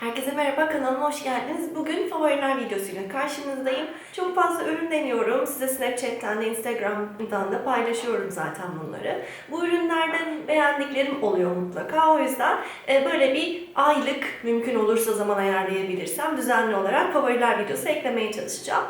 Herkese merhaba, kanalıma hoş geldiniz. Bugün favoriler videosuyla karşınızdayım. Çok fazla ürün deniyorum. Size Snapchat'ten de Instagram'dan da paylaşıyorum zaten bunları. Bu ürünlerden beğendiklerim oluyor mutlaka. O yüzden e, böyle bir aylık mümkün olursa zaman ayarlayabilirsem düzenli olarak favoriler videosu eklemeye çalışacağım.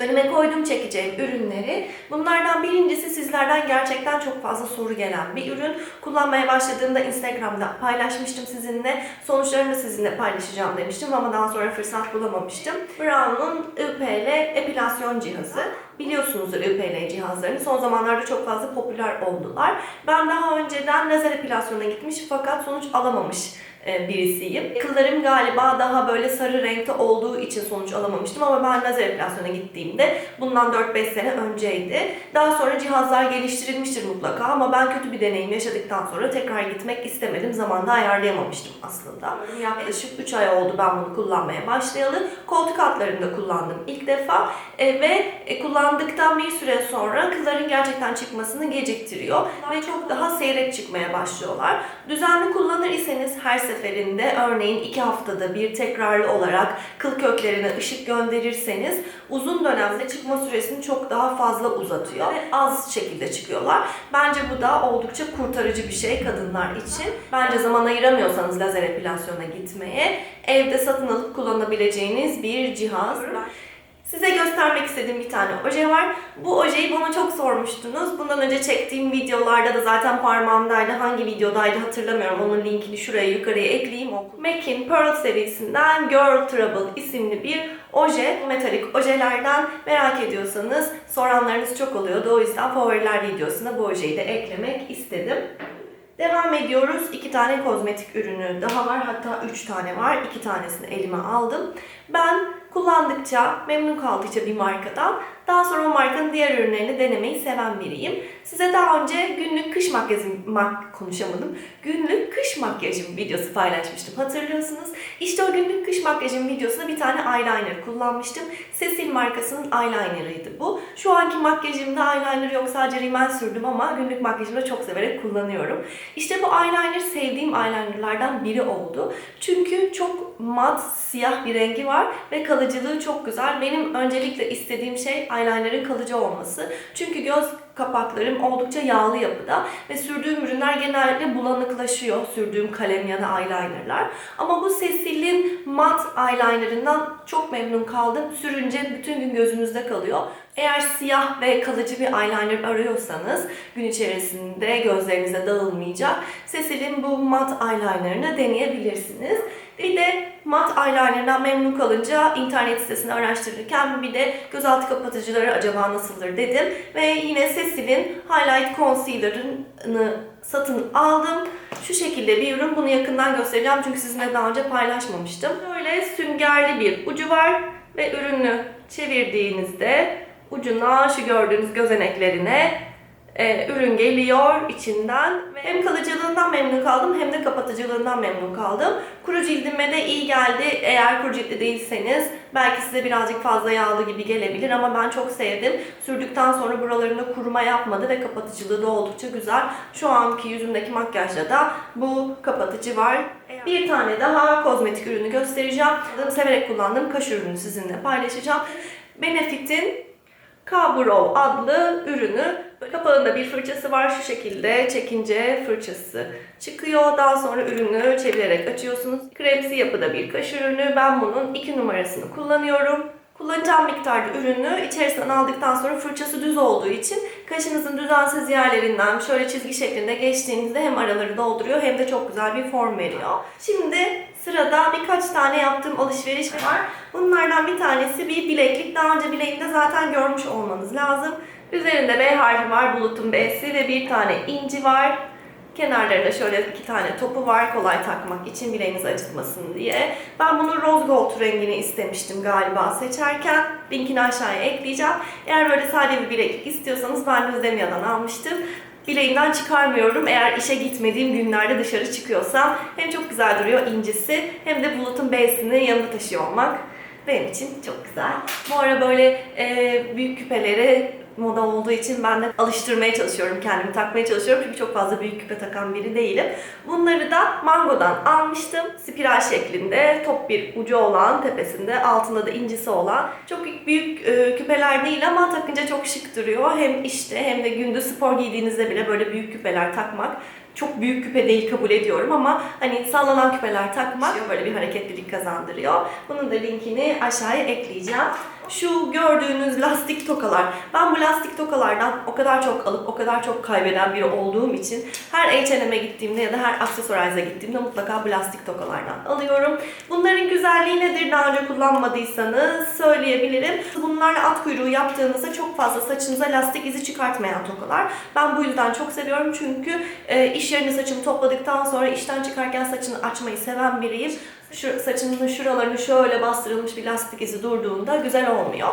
Önüme koydum çekeceğim ürünleri. Bunlardan birincisi sizlerden gerçekten çok fazla soru gelen bir ürün. Kullanmaya başladığımda Instagram'da paylaşmıştım sizinle. Sonuçlarını sizinle paylaşacağım demiştim ama daha sonra fırsat bulamamıştım. Brown'un IPL epilasyon cihazı. Biliyorsunuzdur IPL cihazlarını. Son zamanlarda çok fazla popüler oldular. Ben daha önceden lazer epilasyona gitmiş fakat sonuç alamamış e, birisiyim. Kıllarım galiba daha böyle sarı renkte olduğu için sonuç alamamıştım ama ben lazer epilasyona gittiğimde bundan 4-5 sene önceydi. Daha sonra cihazlar geliştirilmiştir mutlaka ama ben kötü bir deneyim yaşadıktan sonra tekrar gitmek istemedim. Zamanında ayarlayamamıştım aslında. Yaklaşık 3 ay oldu ben bunu kullanmaya başlayalı. Koltuk altlarında kullandım ilk defa E, ve e, kullandıktan bir süre sonra kılların gerçekten çıkmasını geciktiriyor ve çok daha seyrek çıkmaya başlıyorlar. Düzenli kullanır iseniz her seferinde örneğin 2 haftada bir tekrarlı olarak kıl köklerine ışık gönderirseniz uzun dönemde çıkma süresini çok daha fazla uzatıyor ve az şekilde çıkıyorlar. Bence bu da oldukça kurtarıcı bir şey kadınlar için. Bence zaman ayıramıyorsanız lazer epilasyona gitmeye evde satın alıp kullanabileceğiniz bir cihaz. Size göstermek istediğim bir tane oje var. Bu ojeyi bana çok sormuştunuz. Bundan önce çektiğim videolarda da zaten parmağımdaydı. Hangi videodaydı hatırlamıyorum. Onun linkini şuraya yukarıya ekleyeyim. MAC'in Pearl serisinden Girl Trouble isimli bir oje. Metalik ojelerden merak ediyorsanız soranlarınız çok oluyordu. O yüzden favoriler videosuna bu ojeyi de eklemek istedim. Devam ediyoruz. İki tane kozmetik ürünü daha var. Hatta üç tane var. İki tanesini elime aldım. Ben kullandıkça, memnun kaldıkça bir markadan daha sonra o markanın diğer ürünlerini denemeyi seven biriyim. Size daha önce günlük kış makyajım, mak konuşamadım. Günlük kış makyajım videosu paylaşmıştım. Hatırlıyorsunuz. İşte o günlük kış makyajım videosunda bir tane eyeliner kullanmıştım. Cecil markasının eyelinerıydı bu. Şu anki makyajımda eyeliner yok sadece rimel sürdüm ama günlük makyajımda çok severek kullanıyorum. İşte bu eyeliner sevdiğim eyelinerlardan biri oldu. Çünkü çok mat, siyah bir rengi var ve kalıcılığı çok güzel. Benim öncelikle istediğim şey eyelinerın kalıcı olması. Çünkü göz kapaklarım oldukça yağlı yapıda ve sürdüğüm ürünler genellikle bulanıklaşıyor. Sürdüğüm kalem ya da eyelinerlar. Ama bu Cecil'in mat eyelinerından çok memnun kaldım. Sürünce bütün gün gözünüzde kalıyor. Eğer siyah ve kalıcı bir eyeliner arıyorsanız gün içerisinde gözlerinize dağılmayacak Cecil'in bu mat eyelinerını deneyebilirsiniz. Bir de mat eyeliner'dan memnun kalınca internet sitesini araştırırken bir de gözaltı kapatıcıları acaba nasıldır dedim. Ve yine Cecil'in Highlight Concealer'ını satın aldım. Şu şekilde bir ürün. Bunu yakından göstereceğim çünkü sizinle daha önce paylaşmamıştım. Böyle süngerli bir ucu var ve ürünü çevirdiğinizde ucuna şu gördüğünüz gözeneklerine e, ürün geliyor içinden. Hem kalıcılığından memnun kaldım hem de kapatıcılığından memnun kaldım. Kuru cildime de iyi geldi. Eğer kuru ciltli değilseniz belki size birazcık fazla yağlı gibi gelebilir ama ben çok sevdim. Sürdükten sonra buralarında kuruma yapmadı ve kapatıcılığı da oldukça güzel. Şu anki yüzümdeki makyajda da bu kapatıcı var. Bir tane daha kozmetik ürünü göstereceğim. Severek kullandığım kaş ürünü sizinle paylaşacağım. Benefit'in K-Brow adlı ürünü. Kapağında bir fırçası var şu şekilde. Çekince fırçası çıkıyor. Daha sonra ürünü çevirerek açıyorsunuz. Kremsi yapıda bir kaş ürünü. Ben bunun 2 numarasını kullanıyorum. Kullanacağım miktarda ürünü içerisinden aldıktan sonra fırçası düz olduğu için kaşınızın düzensiz yerlerinden şöyle çizgi şeklinde geçtiğinizde hem araları dolduruyor hem de çok güzel bir form veriyor. Şimdi sırada birkaç tane yaptığım alışveriş var. Bunlardan bir tanesi bir bileklik. Daha önce bileğimde zaten görmüş olmanız lazım. Üzerinde B harfi var, bulutun B'si ve bir tane inci var. Kenarlarında şöyle iki tane topu var kolay takmak için bileğinizi acıtmasın diye. Ben bunun rose gold rengini istemiştim galiba seçerken. Linkini aşağıya ekleyeceğim. Eğer böyle sade bir bileklik istiyorsanız ben Özdemya'dan almıştım. Bileğimden çıkarmıyorum. Eğer işe gitmediğim günlerde dışarı çıkıyorsam hem çok güzel duruyor incisi hem de bulutun B'sini yanında taşıyor olmak benim için çok güzel. Bu ara böyle e, büyük küpeleri moda olduğu için ben de alıştırmaya çalışıyorum, kendimi takmaya çalışıyorum. Çünkü çok fazla büyük küpe takan biri değilim. Bunları da Mango'dan almıştım. Spiral şeklinde, top bir ucu olan, tepesinde, altında da incisi olan. Çok büyük e, küpeler değil ama takınca çok şık duruyor. Hem işte hem de gündüz spor giydiğinizde bile böyle büyük küpeler takmak çok büyük küpe değil kabul ediyorum ama hani sallanan küpeler takmak böyle bir hareketlilik kazandırıyor. Bunun da linkini aşağıya ekleyeceğim. Şu gördüğünüz lastik tokalar. Ben bu lastik tokalardan o kadar çok alıp o kadar çok kaybeden biri olduğum için her H&M'e gittiğimde ya da her Accessorize'a gittiğimde mutlaka bu lastik tokalardan alıyorum. Bunların güzelliği nedir daha önce kullanmadıysanız söyleyebilirim. Bunlarla at kuyruğu yaptığınızda çok fazla saçınıza lastik izi çıkartmayan tokalar. Ben bu yüzden çok seviyorum çünkü e, iş yerinde saçımı topladıktan sonra işten çıkarken saçını açmayı seven biriyim. Şu saçınızın şuralarını şöyle bastırılmış bir lastik izi durduğunda güzel olmuyor.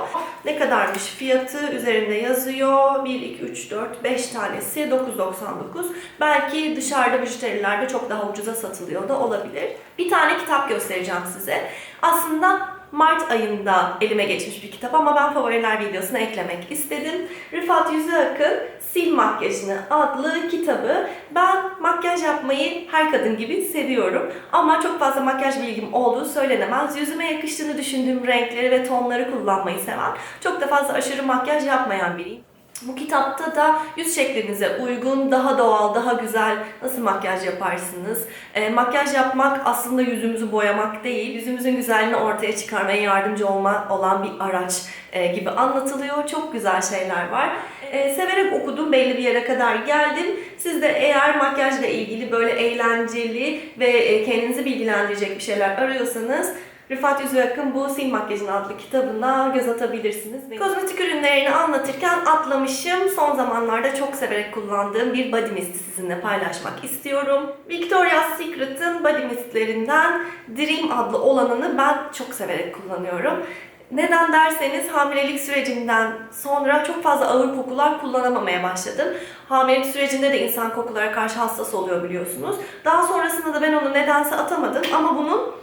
Ne kadarmış fiyatı üzerinde yazıyor. 1, 2, 3, 4, 5 tanesi 9.99. Belki dışarıda müşterilerde çok daha ucuza satılıyor da olabilir. Bir tane kitap göstereceğim size. Aslında Mart ayında elime geçmiş bir kitap ama ben favoriler videosuna eklemek istedim. Rıfat Yüzüak'ın Sil Makyajını adlı kitabı. Ben makyaj yapmayı her kadın gibi seviyorum ama çok fazla makyaj bilgim olduğu söylenemez. Yüzüme yakıştığını düşündüğüm renkleri ve tonları kullanmayı seven, çok da fazla aşırı makyaj yapmayan biriyim. Bu kitapta da yüz şeklinize uygun, daha doğal, daha güzel nasıl makyaj yaparsınız? E, makyaj yapmak aslında yüzümüzü boyamak değil, yüzümüzün güzelliğini ortaya çıkarmaya yardımcı olma, olan bir araç e, gibi anlatılıyor. Çok güzel şeyler var. E, severek okudum, belli bir yere kadar geldim. Siz de eğer makyajla ilgili böyle eğlenceli ve kendinizi bilgilendirecek bir şeyler arıyorsanız Rıfat Yüzüak'ın bu Sil Makyajın adlı kitabına göz atabilirsiniz. Kozmetik ürünlerini anlatırken atlamışım. Son zamanlarda çok severek kullandığım bir body mist'i sizinle paylaşmak istiyorum. Victoria's Secret'ın body mistlerinden Dream adlı olanını ben çok severek kullanıyorum. Neden derseniz hamilelik sürecinden sonra çok fazla ağır kokular kullanamamaya başladım. Hamilelik sürecinde de insan kokulara karşı hassas oluyor biliyorsunuz. Daha sonrasında da ben onu nedense atamadım ama bunun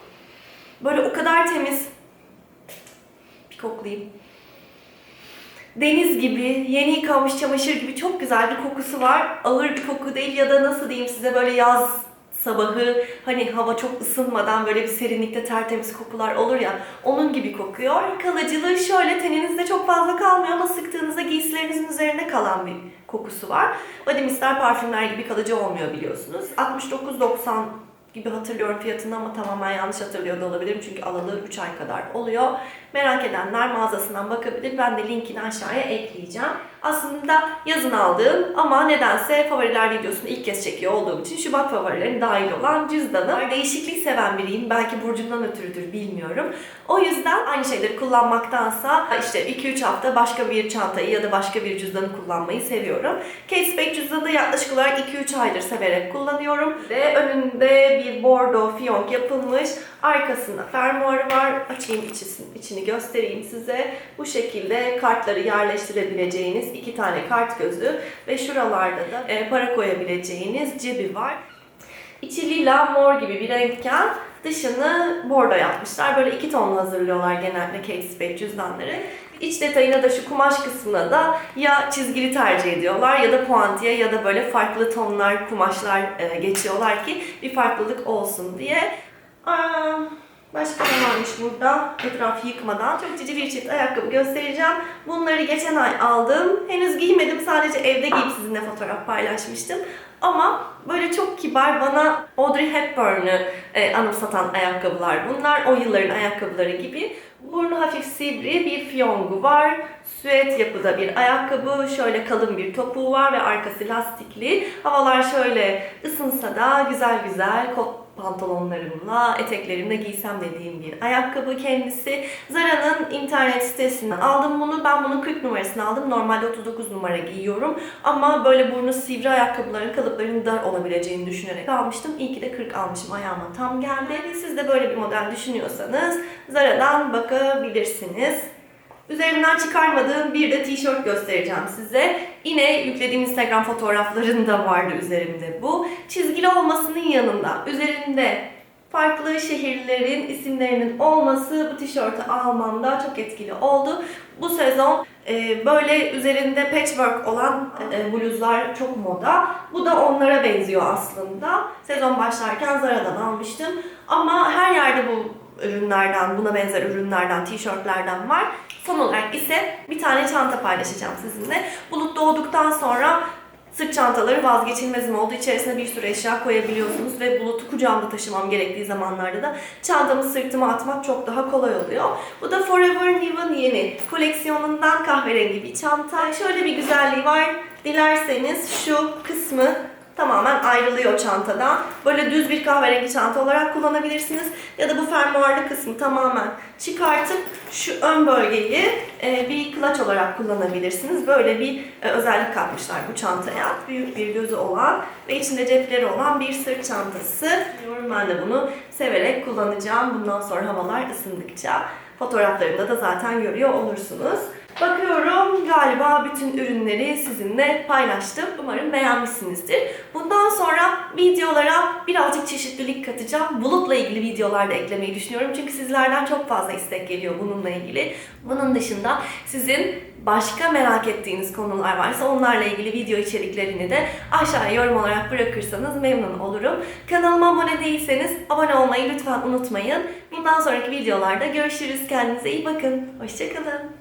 Böyle o kadar temiz. Bir koklayayım. Deniz gibi, yeni yıkanmış çamaşır gibi çok güzel bir kokusu var. Ağır bir koku değil ya da nasıl diyeyim size böyle yaz sabahı hani hava çok ısınmadan böyle bir serinlikte tertemiz kokular olur ya onun gibi kokuyor. Kalıcılığı şöyle teninizde çok fazla kalmıyor ama sıktığınızda giysilerinizin üzerinde kalan bir kokusu var. Body mistler parfümler gibi kalıcı olmuyor biliyorsunuz. 69.90 gibi hatırlıyorum fiyatını ama tamamen yanlış hatırlıyor da olabilirim çünkü alalı 3 ay kadar oluyor. Merak edenler mağazasından bakabilir. Ben de linkini aşağıya ekleyeceğim. Aslında yazın aldığım ama nedense favoriler videosunu ilk kez çekiyor olduğum için Şubat favorilerin dahil olan cüzdanım. Değişiklik seven biriyim. Belki burcumdan ötürüdür bilmiyorum. O yüzden aynı şeyleri kullanmaktansa işte 2-3 hafta başka bir çantayı ya da başka bir cüzdanı kullanmayı seviyorum. Spade cüzdanı yaklaşık olarak 2-3 aydır severek kullanıyorum. Ve önünde bir bordo fiyonk yapılmış. Arkasında fermuarı var. Açayım içisini, içini göstereyim size. Bu şekilde kartları yerleştirebileceğiniz iki tane kart gözü ve şuralarda da e, para koyabileceğiniz cebi var. İçi lila mor gibi bir renkken dışını bordo yapmışlar. Böyle iki ton hazırlıyorlar genelde Kate Spade cüzdanları. İç detayına da şu kumaş kısmına da ya çizgili tercih ediyorlar ya da puantiye ya da böyle farklı tonlar kumaşlar e, geçiyorlar ki bir farklılık olsun diye. Aa, başka ne varmış burada? Etrafı yıkmadan. Çok cici bir çift ayakkabı göstereceğim. Bunları geçen ay aldım. Henüz giymedim. Sadece evde giyip sizinle fotoğraf paylaşmıştım. Ama böyle çok kibar bana Audrey Hepburn'u e, anımsatan ayakkabılar bunlar. O yılların ayakkabıları gibi. Burnu hafif sivri bir fiyongu var. Süet yapıda bir ayakkabı. Şöyle kalın bir topuğu var ve arkası lastikli. Havalar şöyle ısınsa da güzel güzel kot pantolonlarımla, eteklerimle giysem dediğim bir ayakkabı kendisi. Zara'nın internet sitesinden aldım bunu. Ben bunun 40 numarasını aldım. Normalde 39 numara giyiyorum. Ama böyle burnu sivri ayakkabıların kalıplarının dar olabileceğini düşünerek almıştım. İyi ki de 40 almışım. Ayağıma tam geldi. Siz de böyle bir model düşünüyorsanız Zara'dan bakabilirsiniz. Üzerimden çıkarmadığım bir de tişört göstereceğim size. Yine yüklediğim Instagram fotoğraflarında vardı üzerimde bu. Çizgili olmasının yanında üzerinde farklı şehirlerin isimlerinin olması bu tişörtü almamda çok etkili oldu. Bu sezon e, böyle üzerinde patchwork olan e, bluzlar çok moda. Bu da onlara benziyor aslında. Sezon başlarken Zara'dan almıştım. Ama her yerde bu ürünlerden, buna benzer ürünlerden, tişörtlerden var. Son olarak ise bir tane çanta paylaşacağım sizinle. Bulut doğduktan sonra sırt çantaları vazgeçilmezim oldu. İçerisine bir sürü eşya koyabiliyorsunuz ve bulutu kucağımda taşımam gerektiği zamanlarda da çantamı sırtıma atmak çok daha kolay oluyor. Bu da Forever New'ın yeni koleksiyonundan kahverengi bir çanta. Şöyle bir güzelliği var. Dilerseniz şu kısmı tamamen ayrılıyor çantadan. Böyle düz bir kahverengi çanta olarak kullanabilirsiniz. Ya da bu fermuarlı kısmı tamamen çıkartıp şu ön bölgeyi e, bir klaç olarak kullanabilirsiniz. Böyle bir e, özellik katmışlar bu çantaya. Büyük bir gözü olan ve içinde cepleri olan bir sırt çantası. Diyorum ben de bunu severek kullanacağım bundan sonra havalar ısındıkça. Fotoğraflarımda da zaten görüyor olursunuz. Bakıyorum galiba bütün ürünleri sizinle paylaştım. Umarım beğenmişsinizdir. Bundan sonra videolara birazcık çeşitlilik katacağım. Bulutla ilgili videolar da eklemeyi düşünüyorum. Çünkü sizlerden çok fazla istek geliyor bununla ilgili. Bunun dışında sizin başka merak ettiğiniz konular varsa onlarla ilgili video içeriklerini de aşağıya yorum olarak bırakırsanız memnun olurum. Kanalıma abone değilseniz abone olmayı lütfen unutmayın. Bundan sonraki videolarda görüşürüz. Kendinize iyi bakın. Hoşçakalın.